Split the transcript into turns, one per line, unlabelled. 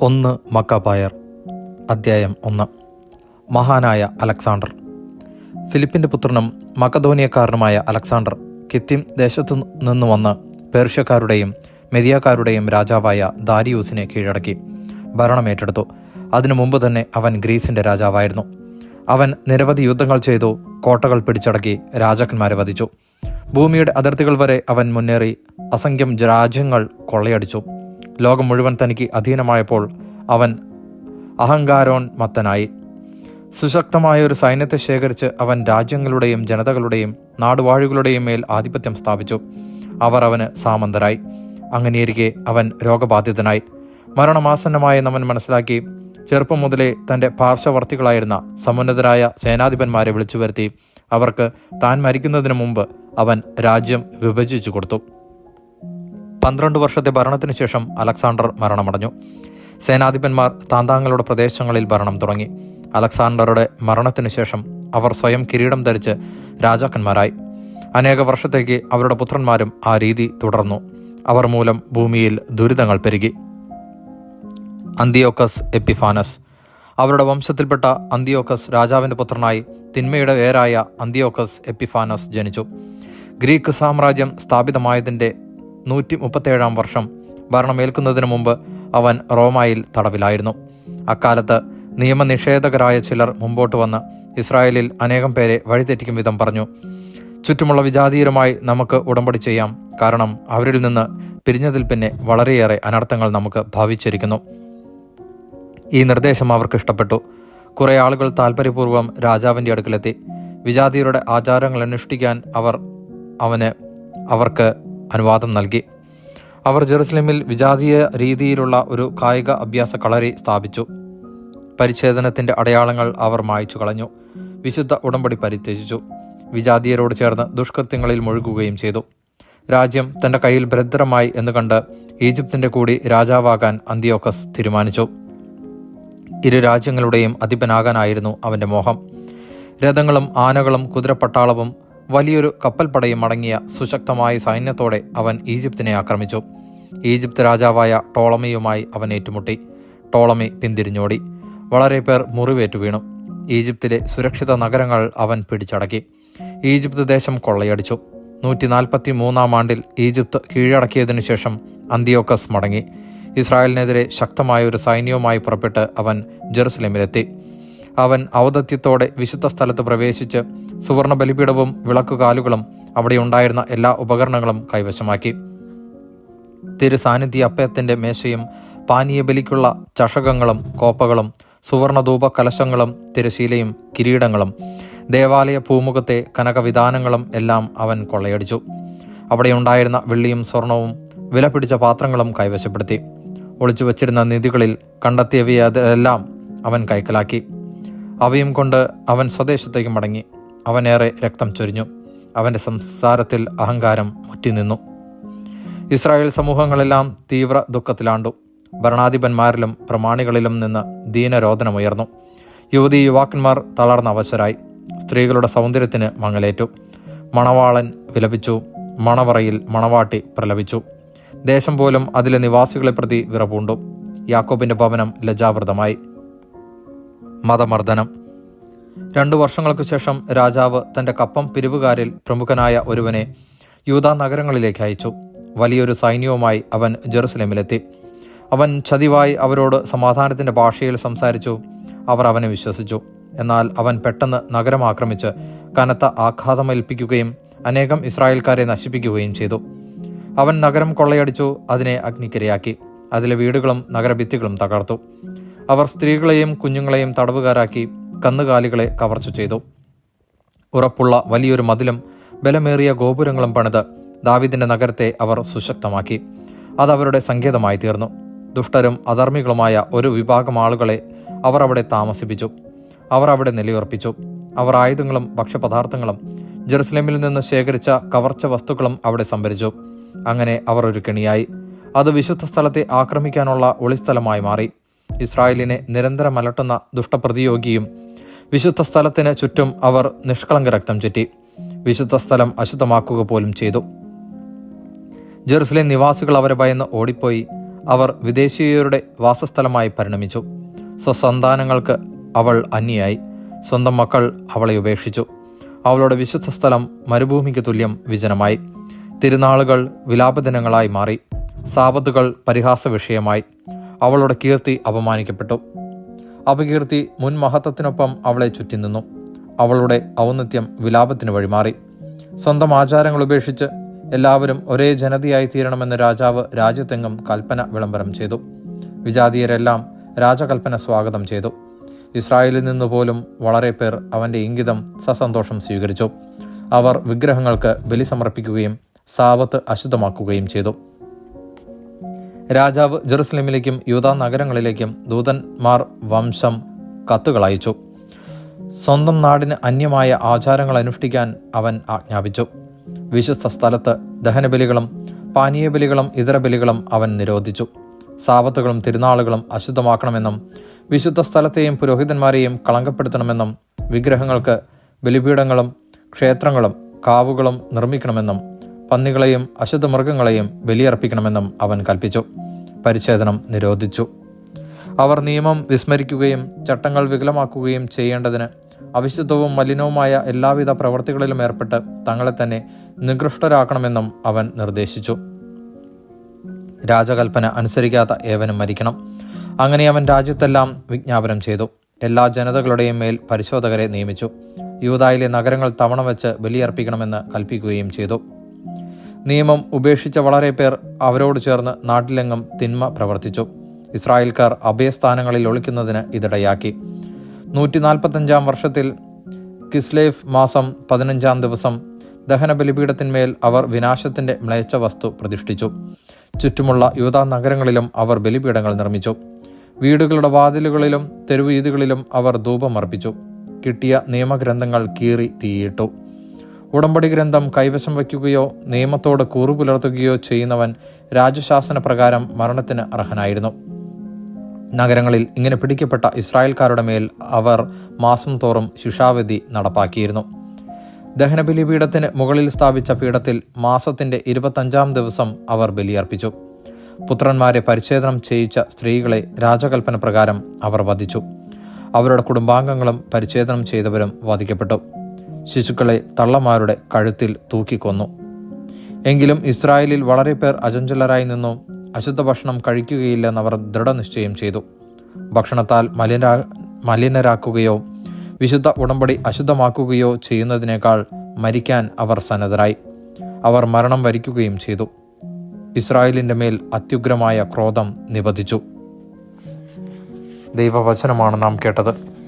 ഒന്ന് മക്കാപായർ അദ്ധ്യായം ഒന്ന്. മഹാനായ അലക്സാണ്ടർ. ഫിലിപ്പിന്റെ പുത്രനും മക്കധോനിയക്കാരനുമായ അലക്സാണ്ടർ കിത്തിം ദേശത്തു നിന്ന് വന്ന് പേർഷ്യക്കാരുടെയും മെതിയാക്കാരുടെയും രാജാവായ ദാരിയൂസിനെ കീഴടക്കി ഭരണമേറ്റെടുത്തു അതിനു മുമ്പ് തന്നെ അവൻ ഗ്രീസിന്റെ രാജാവായിരുന്നു. അവൻ നിരവധി യുദ്ധങ്ങൾ ചെയ്തു കോട്ടകൾ പിടിച്ചടക്കി രാജാക്കന്മാരെ വധിച്ചു. ഭൂമിയുടെ അതിർത്തികൾ വരെ അവൻ മുന്നേറി അസംഖ്യം രാജ്യങ്ങൾ കൊള്ളയടിച്ചു. ലോകം മുഴുവൻ തനിക്ക് അധീനമായപ്പോൾ അവൻ അഹങ്കാരോന്മത്തനായി സുശക്തമായ ഒരു സൈന്യത്തെ ശേഖരിച്ച് അവൻ രാജ്യങ്ങളുടെയും ജനതകളുടെയും നാടുവാഴികളുടെയും മേൽ ആധിപത്യം സ്ഥാപിച്ചു. അവർ അവന് സാമന്തരായി. അങ്ങനെയിരിക്കെ അവൻ രോഗബാധിതനായി. മരണമാസന്നമായ അവൻ മനസ്സിലാക്കി ചെറുപ്പം മുതലേ തന്റെ പാർശ്വവർത്തികളായിരുന്ന സമുന്നതരായ സേനാധിപന്മാരെ വിളിച്ചു വരുത്തി അവർക്ക് താൻ മരിക്കുന്നതിന് മുമ്പ് അവൻ രാജ്യം വിഭജിച്ചു കൊടുത്തു. പന്ത്രണ്ട് വർഷത്തെ ഭരണത്തിനു ശേഷം അലക്സാണ്ടർ മരണമടഞ്ഞു. സേനാധിപന്മാർ താന്താങ്ങളുടെ പ്രദേശങ്ങളിൽ ഭരണം തുടങ്ങി. അലക്സാണ്ടറുടെ മരണത്തിനു ശേഷം അവർ സ്വയം കിരീടം ധരിച്ച് രാജാക്കന്മാരായി. അനേക വർഷത്തേക്ക് അവരുടെ പുത്രന്മാരും ആ രീതി തുടർന്നു. അവർ മൂലം ഭൂമിയിൽ ദുരിതങ്ങൾ പെരുകി. Antiochus Epiphanes. അവരുടെ വംശത്തിൽപ്പെട്ട അന്തിയോക്കസ് രാജാവിന്റെ പുത്രനായി തിന്മയുടെ വേരായ അന്തിയോക്കസ് എപ്പിഫാനസ് ജനിച്ചു. ഗ്രീക്ക് സാമ്രാജ്യം സ്ഥാപിതമായതിന്റെ നൂറ്റി മുപ്പത്തേഴാം വർഷം ഭരണമേൽക്കുന്നതിന് മുമ്പ് അവൻ റോമായിൽ തടവിലായിരുന്നു. അക്കാലത്ത് നിയമനിഷേധകരായ ചിലർ മുമ്പോട്ട് വന്ന് ഇസ്രായേലിൽ അനേകം പേരെ വഴിതെറ്റിക്കും വിധം പറഞ്ഞു. ചുറ്റുമുള്ള വിജാതീയരുമായി നമുക്ക് ഉടമ്പടി ചെയ്യാം. കാരണം അവരിൽ നിന്ന് പിരിഞ്ഞതിൽ പിന്നെ വളരെയേറെ അനർത്ഥങ്ങൾ നമുക്ക് ഭാവിച്ചിരിക്കുന്നു. ഈ നിർദ്ദേശം അവർക്ക് ഇഷ്ടപ്പെട്ടു. കുറേ ആളുകൾ താല്പര്യപൂർവം രാജാവിന്റെ അടുക്കലെത്തി. വിജാതിയരുടെ ആചാരങ്ങൾ അനുഷ്ഠിക്കാൻ അവർ അവന് അവർക്ക് അനുവാദം നൽകി. അവർ ജെറുസലേമിൽ വിജാതീയ രീതിയിലുള്ള ഒരു കായിക അഭ്യാസ കളരി സ്ഥാപിച്ചു. പരിച്ഛേദനത്തിന്റെ അടയാളങ്ങൾ അവർ മായ്ച്ചു കളഞ്ഞു. വിശുദ്ധ ഉടമ്പടി പരിത്യജിച്ചു. വിജാതീയരോട് ചേർന്ന് ദുഷ്കൃത്യങ്ങളിൽ മുഴുകുകയും ചെയ്തു. രാജ്യം തന്റെ കയ്യിൽ ഭദ്രമായി എന്ന് കണ്ട് ഈജിപ്തിന്റെ കൂടി രാജാവാകാൻ അന്തിയോക്കസ് തീരുമാനിച്ചു. ഇരു രാജ്യങ്ങളുടെയും അധിപനാകാനായിരുന്നു അവന്റെ മോഹം. രഥങ്ങളും ആനകളും കുതിരപ്പട്ടാളവും വലിയൊരു കപ്പൽപ്പടയും അടങ്ങിയ സുശക്തമായ സൈന്യത്തോടെ അവൻ ഈജിപ്തിനെ ആക്രമിച്ചു. ഈജിപ്ത് രാജാവായ ടോളമിയുമായി അവൻ ഏറ്റുമുട്ടി. ടോളമി പിന്തിരിഞ്ഞോടി. വളരെ പേർ മുറിവേറ്റു വീണു. ഈജിപ്തിലെ സുരക്ഷിത നഗരങ്ങൾ അവൻ പിടിച്ചടക്കി. ഈജിപ്ത് ദേശം കൊള്ളയടിച്ചു. നൂറ്റി നാൽപ്പത്തി മൂന്നാം ആണ്ടിൽ ഈജിപ്ത് കീഴടക്കിയതിനു ശേഷം അന്തിയോക്കസ് മടങ്ങി. ഇസ്രായേലിനെതിരെ ശക്തമായ ഒരു സൈന്യവുമായി പുറപ്പെട്ട് അവൻ ജെറുസലേമിലെത്തി. അവൻ ഔദത്യത്തോടെ വിശുദ്ധ സ്ഥലത്ത് പ്രവേശിച്ച് സുവർണ ബലിപീഠവും വിളക്കുകാലുകളും അവിടെ ഉണ്ടായിരുന്ന എല്ലാ ഉപകരണങ്ങളും കൈവശമാക്കി. തിരു സാന്നിധ്യ അപ്പയത്തിന്റെ മേശയും പാനീയ ബലിക്കുള്ള ചഷകങ്ങളും കോപ്പകളും സുവർണധൂപ കലശങ്ങളും തിരശീലയും കിരീടങ്ങളും ദേവാലയ പൂമുഖത്തെ കനകവിധാനങ്ങളും എല്ലാം അവൻ കൊള്ളയടിച്ചു. അവിടെ ഉണ്ടായിരുന്ന വെള്ളിയും സ്വർണവും വില പിടിച്ച പാത്രങ്ങളും കൈവശപ്പെടുത്തി. ഒളിച്ചു വച്ചിരുന്ന നിധികളിൽ കണ്ടെത്തിയവയെല്ലാം അവൻ കൈക്കലാക്കി. അവയും കൊണ്ട് അവൻ സ്വദേശത്തേക്ക് മടങ്ങി. അവനേറെ രക്തം ചൊരിഞ്ഞു. അവന്റെ സംസാരത്തിൽ അഹങ്കാരം മുറ്റിനിന്നു. ഇസ്രായേൽ സമൂഹങ്ങളെല്ലാം തീവ്ര ദുഃഖത്തിലാണ്ടു. ഭരണാധിപന്മാരിലും പ്രമാണികളിലും നിന്ന് ദീനരോധനമുയർന്നു. യുവതി യുവാക്കന്മാർ തളർന്ന അവശരായി. സ്ത്രീകളുടെ സൗന്ദര്യത്തിന് മങ്ങലേറ്റു. മണവാളൻ വിലപിച്ചു. മണവറയിൽ മണവാട്ടി പ്രലപിച്ചു. ദേശം പോലും അതിലെ നിവാസികളെ പ്രതി വിറപൂണ്ടു. യാക്കോബിന്റെ ഭവനം ലജാവൃതമായി മതമർദ്ദനം. രണ്ടു വർഷങ്ങൾക്ക് ശേഷം രാജാവ് തന്റെ കപ്പം പിരിവുകാരിൽ പ്രമുഖനായ ഒരുവനെ യൂത നഗരങ്ങളിലേക്ക് അയച്ചു. വലിയൊരു സൈന്യവുമായി അവൻ ജെറുസലേമിലെത്തി. അവൻ ചതിവായി അവരോട് സമാധാനത്തിന്റെ ഭാഷയിൽ സംസാരിച്ചു. അവർ അവനെ വിശ്വസിച്ചു. എന്നാൽ അവൻ പെട്ടെന്ന് നഗരം ആക്രമിച്ച് കനത്ത ആഘാതമേൽപ്പിക്കുകയും അനേകം ഇസ്രായേൽക്കാരെ നശിപ്പിക്കുകയും ചെയ്തു. അവൻ നഗരം കൊള്ളയടിച്ചു അതിനെ അഗ്നിക്കിരയാക്കി. അതിലെ വീടുകളും നഗരഭിത്തികളും തകർത്തു. അവർ സ്ത്രീകളെയും കുഞ്ഞുങ്ങളെയും തടവുകാരാക്കി കന്നുകാലികളെ കവർച്ച ചെയ്തു. ഉറപ്പുള്ള വലിയൊരു മതിലും ബലമേറിയ ഗോപുരങ്ങളും പണിത് ദാവിദിന്റെ നഗരത്തെ അവർ സുശക്തമാക്കി. അത് അവരുടെ സങ്കേതമായി തീർന്നു. ദുഷ്ടരും അധർമ്മികളുമായ ഒരു വിഭാഗം ആളുകളെ അവർ അവിടെ താമസിപ്പിച്ചു. അവർ അവിടെ നിലയുറപ്പിച്ചു. അവർ ആയുധങ്ങളും ഭക്ഷ്യപദാർത്ഥങ്ങളും ജെറുസലേമിൽ നിന്ന് ശേഖരിച്ച കവർച്ച വസ്തുക്കളും അവിടെ സംഭരിച്ചു. അങ്ങനെ അവർ ഒരു കെണിയായി. അത് വിശുദ്ധ സ്ഥലത്തെ ആക്രമിക്കാനുള്ള ഒളിസ്ഥലമായി മാറി. ഇസ്രായേലിനെ നിരന്തരം അലട്ടുന്ന ദുഷ്ടപ്രതിയോഗിയും വിശുദ്ധ സ്ഥലത്തിന് ചുറ്റും അവർ നിഷ്കളങ്ക രക്തം ചുറ്റി. വിശുദ്ധ സ്ഥലം അശുദ്ധമാക്കുക പോലും ചെയ്തു. ജെറുസലേം നിവാസികൾ അവരെ ഭയന്ന് ഓടിപ്പോയി അവർ വിദേശീയരുടെ വാസസ്ഥലമായി പരിണമിച്ചു. സ്വസന്താനങ്ങൾക്ക് അവൾ അന്യയായി സ്വന്തം മക്കൾ അവളെ ഉപേക്ഷിച്ചു. അവളുടെ വിശുദ്ധ സ്ഥലം മരുഭൂമിക്ക് തുല്യം വിജനമായി. തിരുനാളുകൾ വിലാപദിനങ്ങളായി മാറി. സാപത്തുകൾ പരിഹാസ വിഷയമായി. അവളുടെ കീർത്തി അപമാനിക്കപ്പെട്ടു. അപകീർത്തി മുൻ മഹത്വത്തിനൊപ്പം അവളെ ചുറ്റി നിന്നു. അവളുടെ ഔന്നത്യം വിലാപത്തിന് വഴിമാറി. സ്വന്തം ആചാരങ്ങൾ ഉപേക്ഷിച്ച് എല്ലാവരും ഒരേ ജനതയായി തീരണമെന്ന് രാജാവ് രാജ്യത്തെങ്ങും കൽപ്പന വിളംബരം ചെയ്തു. വിജാതീയരെല്ലാം രാജകൽപ്പന സ്വാഗതം ചെയ്തു. ഇസ്രായേലിൽ നിന്ന് പോലും വളരെ പേർ അവന്റെ ഇംഗിതം സസന്തോഷം സ്വീകരിച്ചു. അവർ വിഗ്രഹങ്ങൾക്ക് ബലി സമർപ്പിക്കുകയും സാവത്ത് അശുദ്ധമാക്കുകയും ചെയ്തു. രാജാവ് ജെറുസലേമിലേക്കും യൂതാ നഗരങ്ങളിലേക്കും ദൂതന്മാർ വംശം കത്തുകൾ അയച്ചു. സ്വന്തം നാടിന് അന്യമായ ആചാരങ്ങൾ അനുഷ്ഠിക്കാൻ അവൻ ആജ്ഞാപിച്ചു. വിശുദ്ധ സ്ഥലത്ത് ദഹനബലികളും പാനീയബലികളും ഇതര ബലികളും അവൻ നിരോധിച്ചു. സാപത്തുകളും തിരുനാളുകളും അശുദ്ധമാക്കണമെന്നും വിശുദ്ധ സ്ഥലത്തെയും പുരോഹിതന്മാരെയും കളങ്കപ്പെടുത്തണമെന്നും വിഗ്രഹങ്ങൾക്ക് ബലിപീഠങ്ങളും ക്ഷേത്രങ്ങളും കാവുകളും നിർമ്മിക്കണമെന്നും പന്നികളെയും അശുദ്ധ മൃഗങ്ങളെയും ബലിയർപ്പിക്കണമെന്നും അവൻ കൽപ്പിച്ചു. പരിച്ഛേദനം നിരോധിച്ചു. അവർ നിയമം വിസ്മരിക്കുകയും ചട്ടങ്ങൾ വികലമാക്കുകയും ചെയ്യേണ്ടതിന് അവിശുദ്ധവും മലിനവുമായ എല്ലാവിധ പ്രവർത്തികളിലും ഏർപ്പെട്ട് തങ്ങളെ തന്നെ നികൃഷ്ടരാക്കണമെന്നും അവൻ നിർദ്ദേശിച്ചു. രാജകൽപ്പന അനുസരിക്കാത്ത ഏവനും മരിക്കണം. അങ്ങനെ അവൻ രാജ്യത്തെല്ലാം വിജ്ഞാപനം ചെയ്തു. എല്ലാ ജനതകളുടെയും മേൽ പരിശോധകരെ നിയമിച്ചു. യൂതായിലെ നഗരങ്ങൾ തവണ വെച്ച് ബലിയർപ്പിക്കണമെന്ന് കൽപ്പിക്കുകയും ചെയ്തു. നിയമം ഉപേക്ഷിച്ച വളരെ പേർ അവരോട് ചേർന്ന് നാട്ടിലെങ്ങും തിന്മ പ്രവർത്തിച്ചു. ഇസ്രായേൽക്കാർ അഭയസ്ഥാനങ്ങളിൽ ഒളിക്കുന്നതിന് ഇതിടയാക്കി നൂറ്റി നാൽപ്പത്തഞ്ചാം വർഷത്തിൽ കിസ്ലേഫ് മാസം പതിനഞ്ചാം ദിവസം ദഹന ബലിപീഠത്തിന്മേൽ അവർ വിനാശത്തിന്റെ മ്ലേച്ഛ വസ്തു പ്രതിഷ്ഠിച്ചു. ചുറ്റുമുള്ള യൂതാ നഗരങ്ങളിലും അവർ ബലിപീഠങ്ങൾ നിർമ്മിച്ചു. വീടുകളുടെ വാതിലുകളിലും തെരുവീതികളിലും അവർ ധൂപമർപ്പിച്ചു കിട്ടിയ നിയമഗ്രന്ഥങ്ങൾ കീറി തീയിട്ടു. ഉടമ്പടി ഗ്രന്ഥം കൈവശം വയ്ക്കുകയോ നിയമത്തോട് കൂറു പുലർത്തുകയോ ചെയ്യുന്നവൻ രാജശാസന പ്രകാരം മരണത്തിന് അർഹനായിരുന്നു. നഗരങ്ങളിൽ ഇങ്ങനെ പിടിക്കപ്പെട്ട ഇസ്രായേൽക്കാരുടെ മേൽ അവർ മാസം തോറും ശിക്ഷാവിധി നടപ്പാക്കിയിരുന്നു. ദഹനബലി പീഠത്തിന് മുകളിൽ സ്ഥാപിച്ച പീഠത്തിൽ മാസത്തിന്റെ ഇരുപത്തഞ്ചാം ദിവസം അവർ ബലിയർപ്പിച്ചു. പുത്രന്മാരെ പരിച്ഛേദനം ചെയ്യിച്ച സ്ത്രീകളെ രാജകൽപ്പന പ്രകാരം അവർ വധിച്ചു. അവരുടെ കുടുംബാംഗങ്ങളും പരിച്ഛേദനം ചെയ്തവരും വധിക്കപ്പെട്ടു. ശിശുക്കളെ തള്ളമാരുടെ കഴുത്തിൽ തൂക്കിക്കൊന്നു. എങ്കിലും ഇസ്രായേലിൽ വളരെ പേർ അചഞ്ചലരായി നിന്നും അശുദ്ധ ഭക്ഷണം കഴിക്കുകയില്ലെന്ന് അവർ ദൃഢനിശ്ചയം ചെയ്തു. ഭക്ഷണത്താൽ മലിനരാ മലിനരാക്കുകയോ വിശുദ്ധ ഉടമ്പടി അശുദ്ധമാക്കുകയോ ചെയ്യുന്നതിനേക്കാൾ മരിക്കാൻ അവർ സന്നദ്ധരായി. അവർ മരണം വരിക്കുകയും ചെയ്തു. ഇസ്രായേലിന്റെ മേൽ അത്യുഗ്രമായ ക്രോധം നിബന്ധിച്ചു ദൈവവചനമാണ് നാം കേട്ടത്.